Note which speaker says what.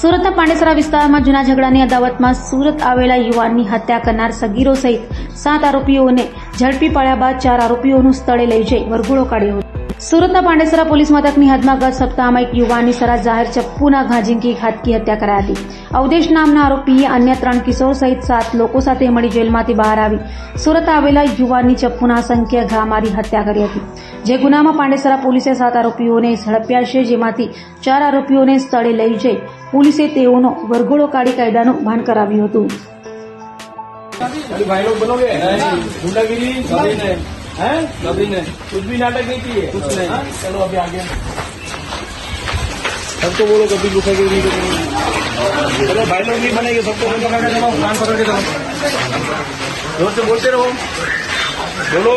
Speaker 1: સુરતના પાંડેસરા વિસ્તારમાં જૂના ઝઘડાની અદાવતમાં સુરત આવેલા યુવાનની હત્યા કરનાર સગીરો સહિત સાત આરોપીઓને ઝડપી પાડ્યા બાદ ચાર આરોપીઓનું સ્થળે લઈ જઈ વરઘોડો કાઢ્યો હતો. સુરતના પાંડેસરા પોલીસ મથકની હદમાં ગત સપ્તાહમાં એક યુવાનની સરા જાહેર ચપ્પુના ઘાંઝીંકી ઘાતકી હત્યા કરાઈ હતી. અવદેશ નામના આરોપીએ અન્ય ત્રણ કિશોર સહિત સાત લોકો સાથે મળી જેલમાંથી બહાર આવી. સુરત આવેલા યુવાનની ચપ્પુના અસંખ્ય ઘા મારી હત્યા કરી હતી. જે ગુનામાં પાંડેસરા પોલીસે સાત આરોપીઓને ઝડપ્યા છે, જેમાંથી ચાર આરોપીઓને સ્થળે લઈ જઈ પોલીસે તેઓનો વરઘોડો કાઢી કાયદાનું ભાન કરાવ્યું હતું.
Speaker 2: अरे भाई लोग बनोगे गुंडागिरी कभी नहीं हैं कभी नहीं कुछ भी नाटक नहीं किए कुछ नहीं हाँ? चलो अभी आगे सबको बोलो कभी गुंडागिरी नहीं करेंगे चलो भाई लोग नहीं बनेंगे सबको फोन पकड़ के चलो कान पकड़ के चलो जोर से बोलते रहो बोलो